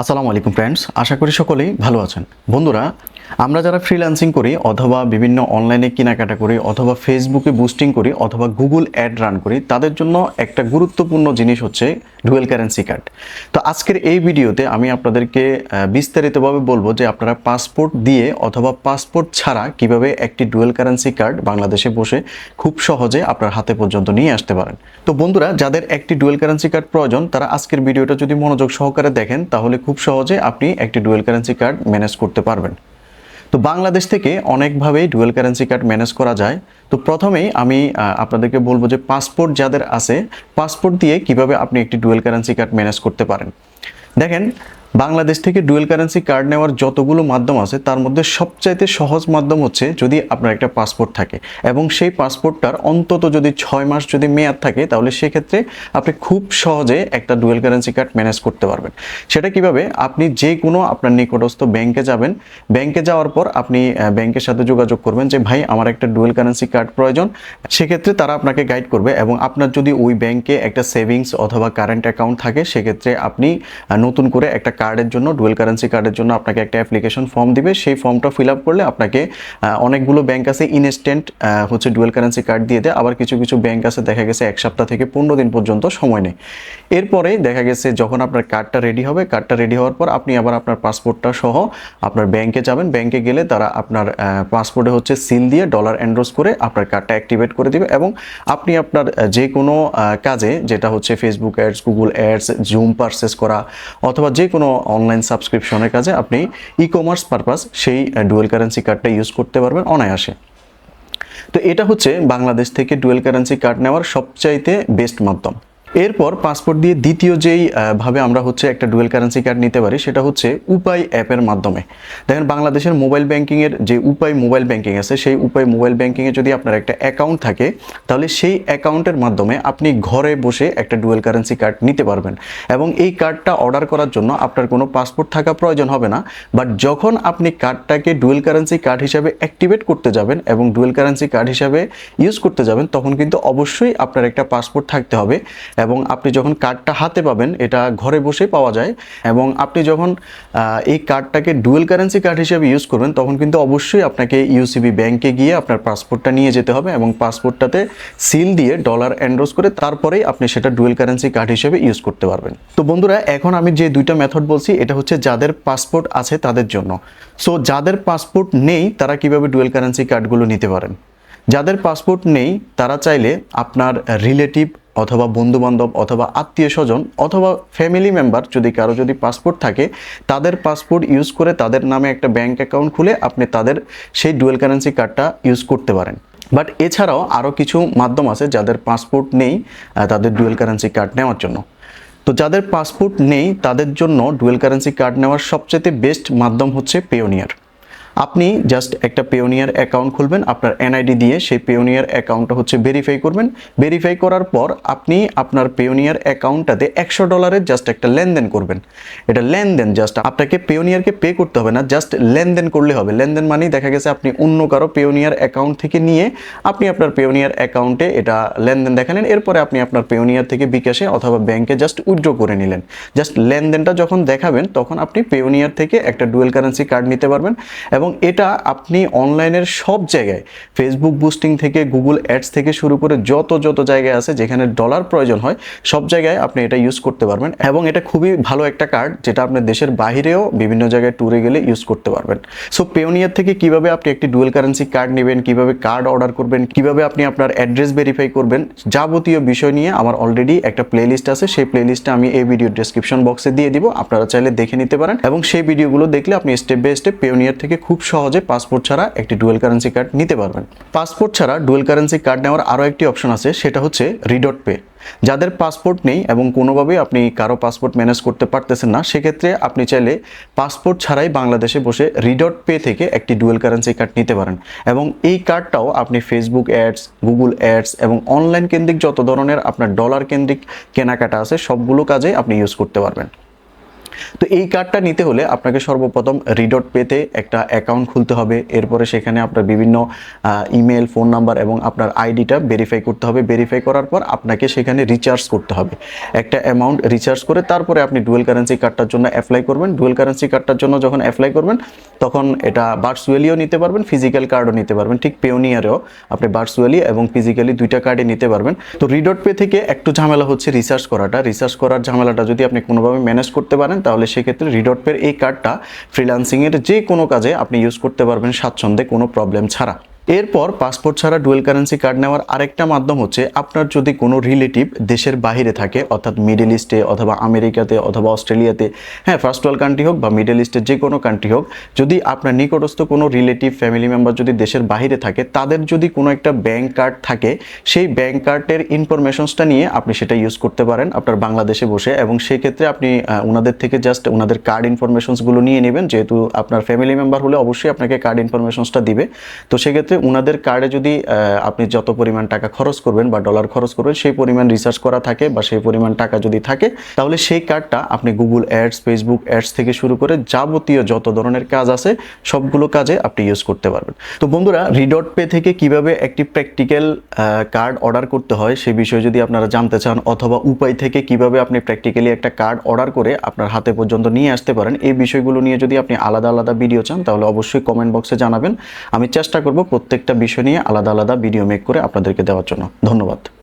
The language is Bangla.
আসসালামু আলাইকুম ফ্রেন্ডস আশা করি সকলেই ভালো আছেন। বন্ধুরা আমরা যারা ফ্রিল্যান্সিং করি অথবা বিভিন্ন অনলাইনে কেনাকাটা করি অথবা ফেসবুকে বুস্টিং করি অথবা গুগল অ্যাড রান করি, তাদের জন্য একটা গুরুত্বপূর্ণ জিনিস হচ্ছে ডুয়েল কারেন্সি কার্ড তো আজকের এই ভিডিওতে আমি আপনাদেরকে বিস্তারিতভাবে বলব যে আপনারা পাসপোর্ট দিয়ে অথবা পাসপোর্ট ছাড়া কীভাবে একটি ডুয়েল কারেন্সি কার্ড বাংলাদেশে বসে খুব সহজে আপনার হাতে পর্যন্ত নিয়ে আসতে পারেন। তো বন্ধুরা, যাদের একটি ডুয়েল কারেন্সি কার্ড প্রয়োজন, তারা আজকের ভিডিওটা যদি মনোযোগ সহকারে দেখেন, তাহলে খুব সহজে আপনি একটি ডুয়েল কারেন্সি কার্ড ম্যানেজ করতে পারবেন। তো বাংলাদেশ থেকে অনেকভাবেই ডুয়েল কারেন্সি কার্ড ম্যানেজ করা যায়। তো প্রথমেই আমি আপনাদেরকে বলব যে পাসপোর্ট যাদের আছে পাসপোর্ট দিয়ে কীভাবে আপনি একটি ডুয়েল কারেন্সি কার্ড ম্যানেজ করতে পারেন। দেখেন বাংলাদেশ থেকে ডুয়েল কারেন্সি কার্ড নেওয়ার যতগুলো মাধ্যম আছে, তার মধ্যে সবচাইতে সহজ মাধ্যম হচ্ছে যদি আপনার একটা পাসপোর্ট থাকে। এবং সেই পাসপোর্টটার অন্তত যদি ছয় মাস যদি মেয়াদ থাকে, তাহলে সেক্ষেত্রে আপনি খুব সহজে একটা ডুয়েল কারেন্সি কার্ড ম্যানেজ করতে পারবেন। সেটা কীভাবে? আপনি যে কোনো আপনার নিকটস্থ ব্যাংকে যাবেন। ব্যাংকে যাওয়ার পর আপনি ব্যাংকের সাথে যোগাযোগ করবেন যে, ভাই, আমার একটা ডুয়েল কারেন্সি কার্ড প্রয়োজন। সেক্ষেত্রে তারা আপনাকে গাইড করবে এবং আপনার যদি ওই ব্যাংকে একটা সেভিংস অথবা কারেন্ট অ্যাকাউন্ট থাকে, সেক্ষেত্রে আপনি নতুন করে একটা কার্ডের জন্য ডুয়েল কারেন্সি কার্ডের জন্য আপনাকে একটা অ্যাপ্লিকেশন ফর্ম দিবে। সেই ফর্মটা ফিল আপ করলে আপনাকে অনেকগুলো ব্যাংক আছে ইনস্ট্যান্ট হচ্ছে ডুয়েল কারেন্সি কার্ড দিয়ে দেয়। আবার কিছু কিছু ব্যাংক আছে, দেখা গেছে এক সপ্তাহ থেকে পনেরো দিন পর্যন্ত সময় নেয় এরপরে দেখা গেছে যখন আপনার কার্ডটা রেডি হবে কার্ডটা রেডি হওয়ার পর আপনি আবার আপনার পাসপোর্টটা সহ আপনার ব্যাংকে যাবেন। ব্যাংকে গেলে তারা আপনার পাসপোর্টে হচ্ছে সিল দিয়ে ডলার এন্ডোজ করে আপনার কার্ডটা অ্যাক্টিভেট করে দিবে এবং আপনি আপনার যে কোনো কাজে, যেটা হচ্ছে Facebook ads Google ads zoom purchase করা অথবা যে কোনো অনলাইন সাবস্ক্রিপশনের কাজে আপনি ই কমার্স পারপাস সেই ডুয়েল কারেন্সি কার্ডটা ইউজ করতে পারবেন অনায়াসে। তো এটা হচ্ছে বাংলাদেশ থেকে ডুয়েল কারেন্সি কার্ড নেওয়ার সবচাইতে বেস্ট মাধ্যম। এরপর পাসপোর্ট দিয়ে দ্বিতীয় যেই ভাবে আমরা হচ্ছে একটা ডুয়েল কারেন্সি কার্ড নিতে পারি, সেটা হচ্ছে উপায় অ্যাপের মাধ্যমে। দেখেন বাংলাদেশের মোবাইল ব্যাংকিংয়ের যে উপায় মোবাইল ব্যাংকিং আছে, সেই উপায় মোবাইল ব্যাংকিংয়ে যদি আপনার একটা অ্যাকাউন্ট থাকে, তাহলে সেই অ্যাকাউন্টের মাধ্যমে আপনি ঘরে বসে একটা ডুয়েল কারেন্সি কার্ড নিতে পারবেন। এবং এই কার্ডটা অর্ডার করার জন্য আপনার কোনো পাসপোর্ট থাকা প্রয়োজন হবে না বাট যখন আপনি কার্ডটাকে ডুয়েল কারেন্সি কার্ড হিসাবে অ্যাক্টিভেট করতে যাবেন এবং ডুয়েল কারেন্সি কার্ড হিসাবে ইউজ করতে যাবেন, তখন কিন্তু অবশ্যই আপনার একটা পাসপোর্ট থাকতে হবে। এবং আপনি যখন কার্ডটা হাতে পাবেন, এটা ঘরে বসেই পাওয়া যায় এবং আপনি যখন এই কার্ডটাকে ডুয়েল কারেন্সি কার্ড হিসেবে ইউজ করবেন, তখন কিন্তু অবশ্যই আপনাকে ইউসিবি ব্যাংকে গিয়ে আপনার পাসপোর্টটা নিয়ে যেতে হবে এবং পাসপোর্টটাতে সিল দিয়ে ডলার এন্ডোজ করে তারপরেই আপনি সেটা ডুয়েল কারেন্সি কার্ড হিসেবে ইউজ করতে পারবেন। তো বন্ধুরা, এখন আমি যে দুইটা মেথড বলছি, এটা হচ্ছে যাদের পাসপোর্ট আছে তাদের জন্য। সো যাদের পাসপোর্ট নেই, তারা কীভাবে ডুয়েল কারেন্সি কার্ডগুলো নিতে পারেন? যাদের পাসপোর্ট নেই, তারা চাইলে আপনার রিলেটিভ অথবা বন্ধু বান্ধব অথবা আত্মীয় স্বজন অথবা ফ্যামিলি মেম্বার যদি কারও যদি পাসপোর্ট থাকে, তাদের পাসপোর্ট ইউজ করে তাদের নামে একটা ব্যাংক অ্যাকাউন্ট খুলে আপনি তাদের সেই ডুয়েল কারেন্সি কার্ডটা ইউজ করতে পারেন। বাট এছাড়াও আরও কিছু মাধ্যম আছে যাদের পাসপোর্ট নেই তাদের ডুয়েল কারেন্সি কার্ড নেওয়ার জন্য। তো যাদের পাসপোর্ট নেই, তাদের জন্য ডুয়েল কারেন্সি কার্ড নেওয়ার সবচেয়ে বেস্ট মাধ্যম হচ্ছে পেওনিয়ার আপনি জাস্ট একটা পেওনিয়ার অ্যাকাউন্ট খুলবেন, আপনার এনআইডি দিয়ে সেই পেওনিয়ার অ্যাকাউন্টটা হচ্ছে ভেরিফাই করবেন। ভেরিফাই করার পর আপনি আপনার পেওনিয়ার অ্যাকাউন্টটাতে একশো ডলারের জাস্ট একটা লেনদেন করবেন। এটা লেনদেন জাস্ট আপনাকে পেওনিয়ারকে পে করতে হবে না জাস্ট লেনদেন করলে হবে। লেনদেন মানেই দেখা গেছে আপনি অন্য কারও পেওনিয়ার অ্যাকাউন্ট থেকে নিয়ে আপনি আপনার পেওনিয়ার অ্যাকাউন্টে এটা লেনদেন দেখালেন, এরপরে আপনি আপনার পেওনিয়ার থেকে বিকাশে অথবা ব্যাংকে জাস্ট উইথড্র করে নিলেন। জাস্ট লেনদেনটা যখন দেখাবেন, তখন আপনি পেওনিয়ার থেকে একটা ডুয়েল কারেন্সি কার্ড নিতে পারবেন এবং এটা আপনি অনলাইনের সব জায়গায় ফেসবুক বুস্টিং থেকে গুগল অ্যাডস থেকে শুরু করে যত যত জায়গায় আছে যেখানে ডলার প্রয়োজন হয়, সব জায়গায় আপনি এটা ইউজ করতে পারবেন এবং এটা খুবই ভালো একটা কার্ড যেটা আপনার দেশের বাইরেও বিভিন্ন জায়গায় ট্যুরে গেলে ইউজ করতে পারবেন। সো পেওনিয়ার থেকে কীভাবে আপনি একটি ডুয়েল কারেন্সি কার্ড নেবেন, কীভাবে কার্ড অর্ডার করবেন, কীভাবে আপনি আপনার অ্যাড্রেস ভেরিফাই করবেন, যাবতীয় বিষয় নিয়ে আমার অলরেডি একটা প্লেলিস্ট আছে, সেই প্লেলিস্টটা আমি এই ভিডিও ডেসক্রিপশন বক্সে দিয়ে দিব, আপনারা চাইলে দেখে নিতে পারেন এবং সেই ভিডিওগুলো দেখলে আপনি স্টেপ বাই স্টেপ পেওনিয়ার থেকে খুব সহজে পাসপোর্ট ছাড়া একটি ডুয়েল কারেন্সি কার্ড নিতে পারবেন। পাসপোর্ট ছাড়া ডুয়েল কারেন্সি কার্ড নেওয়ার আরও একটি অপশন আছে, সেটা হচ্ছে রিডট পে। যাদের পাসপোর্ট নেই এবং কোনোভাবেই আপনি কারও পাসপোর্ট ম্যানেজ করতে পারতেছেন না, সেক্ষেত্রে আপনি চাইলে পাসপোর্ট ছাড়াই বাংলাদেশে বসে রিডট পে থেকে একটি ডুয়েল কারেন্সি কার্ড নিতে পারেন। এবং এই কার্ডটাও আপনি ফেসবুক অ্যাডস গুগল অ্যাডস এবং অনলাইন কেন্দ্রিক যত ধরনের আপনার ডলার কেন্দ্রিক কেনাকাটা আছে, সবগুলো কাজে আপনি ইউজ করতে পারবেন। তো এই কার্ডটা নিতে হলে আপনাকে সর্বপ্রথম রিডট পেতে একটা অ্যাকাউন্ট খুলতে হবে। এরপরে সেখানে আপনার বিভিন্ন ইমেল ফোন নাম্বার এবং আপনার আইডিটা ভেরিফাই করতে হবে। ভেরিফাই করার পর আপনাকে সেখানে রিচার্জ করতে হবে। একটা অ্যামাউন্ট রিচার্জ করে তারপরে আপনি ডুয়েল কারেন্সি কার্ডটার জন্য অ্যাপ্লাই করবেন। ডুয়েল কারেন্সি কার্ডটার জন্য যখন অ্যাপ্লাই করবেন, তখন এটা ভার্চুয়ালিও নিতে পারবেন ফিজিক্যাল কার্ডও নিতে পারবেন। ঠিক পেওনিয়ারেও আপনি ভার্চুয়ালি এবং ফিজিক্যালি দুইটা কার্ডে নিতে পারবেন। তো রিডট পে থেকে একটু ঝামেলা হচ্ছে রিসার্চ করাটা। রিসার্চ করার ঝামেলাটা যদি আপনি কোনোভাবে ম্যানেজ করতে পারেন তাহলে সেক্ষেত্রে রিডট পের এই কার্ডটা ফ্রিলান্সিংয়ের যে কোনো কাজে আপনি ইউজ করতে পারবেন স্বাচ্ছন্দ্যে কোনো প্রবলেম ছাড়া। এরপর পাসপোর্ট ছাড়া ডুয়েল কারেন্সি কার্ড নেওয়ার আরেকটা মাধ্যম হচ্ছে আপনার যদি কোনো রিলেটিভ দেশের বাইরে থাকে, অর্থাৎ মিডল ইস্টে অথবা আমেরিকাতে অথবা অস্ট্রেলিয়াতে হ্যাঁ ফার্স্ট ওয়ার্ল্ড কান্ট্রি হোক বা মিডল ইস্টের যে কোনো কান্ট্রি হোক, যদি আপনার নিকটস্থ কোনো রিলেটিভ ফ্যামিলি মেম্বার যদি দেশের বাইরে থাকে, তাদের যদি কোনো একটা ব্যাংক কার্ড থাকে, সেই ব্যাংক কার্ডের ইনফরমেশনসটা নিয়ে আপনি সেটা ইউজ করতে পারেন আপনার বাংলাদেশে বসে এবং সেই ক্ষেত্রে আপনি ওনাদের থেকে জাস্ট ওনাদের কার্ড ইনফরমেশনসগুলো নিয়ে নেবেন, যেহেতু আপনার ফ্যামিলি মেম্বার হলে অবশ্যই আপনাকে কার্ড ইনফরমেশনসটা দিবে। তো সেক্ষেত্রে ওনাদের কার্ডে যদি আপনি যত পরিমাণ টাকা খরচ করবেন বা ডলার খরচ করবেন, সেই পরিমাণ রিসার্চ করা থাকে বা সেই পরিমাণ টাকা যদি থাকে, তাহলে সেই কার্ডটা আপনি গুগল অ্যাডস ফেসবুক অ্যাডস থেকে শুরু করে যাবতীয় যত ধরনের কাজ আছে, সবগুলো কাজে আপনি ইউজ করতে পারবেন। তো বন্ধুরা রিডট পে থেকে কীভাবে একটি প্র্যাকটিক্যাল কার্ড অর্ডার করতে হয় সেই বিষয়ে যদি আপনারা জানতে চান, অথবা উপায় থেকে কীভাবে আপনি প্র্যাকটিক্যালি একটা কার্ড অর্ডার করে আপনার হাতে পর্যন্ত নিয়ে আসতে পারেন, এই বিষয়গুলো নিয়ে যদি আপনি আলাদা আলাদা ভিডিও চান, তাহলে অবশ্যই কমেন্ট বক্সে জানাবেন। আমি চেষ্টা করব প্রত্যেকটা বিষয় নিয়ে আলাদা আলাদা ভিডিও মেক করে আপনাদেরকে দেওয়ার জন্য। ধন্যবাদ।